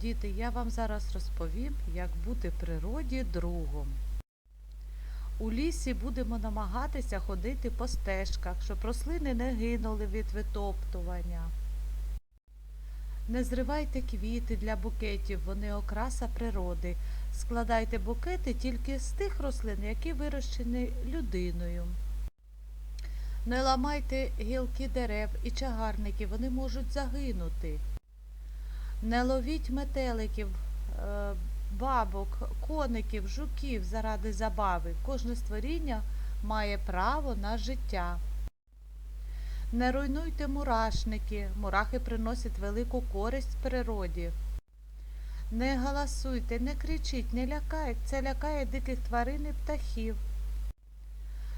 Діти, я вам зараз розповім, як бути природі другом. У лісі будемо намагатися ходити по стежках, щоб рослини не гинули від витоптування. Не зривайте квіти для букетів, вони окраса природи. Складайте букети тільки з тих рослин, які вирощені людиною. Не ламайте гілки дерев і чагарників, вони можуть загинути. Не ловіть метеликів, е, бабок, коників, жуків заради забави. Кожне створіння має право на життя. Не руйнуйте мурашники, мурахи приносять велику користь природі. Не галасуйте, не кричіть, не лякайте, це лякає диких тварин і птахів.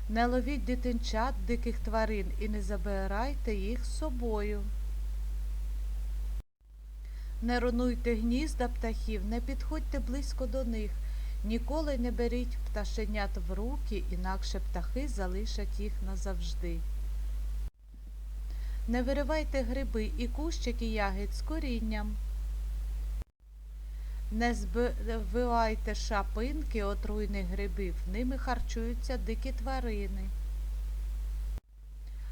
Не ловіть дитинчат диких тварин і не забирайте їх з собою. Не руйнуйте гнізда птахів, не підходьте близько до них. Ніколи не беріть пташенят в руки, інакше птахи залишать їх назавжди. Не виривайте гриби і кущики ягід з корінням. Не збивайте шапинки отруйних грибів, ними харчуються дикі тварини.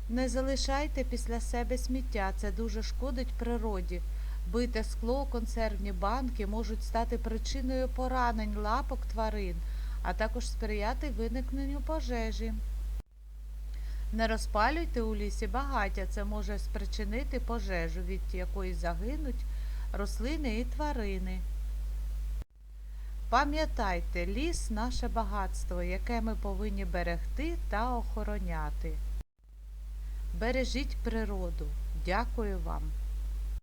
Не залишайте після себе сміття, це дуже шкодить природі. Бите скло, консервні банки можуть стати причиною поранень лапок тварин, а також сприяти виникненню пожежі. Не розпалюйте у лісі багаття, це може спричинити пожежу, від якої загинуть рослини і тварини. Пам'ятайте, ліс наше багатство, яке ми повинні берегти та охороняти. Бережіть природу. Дякую вам.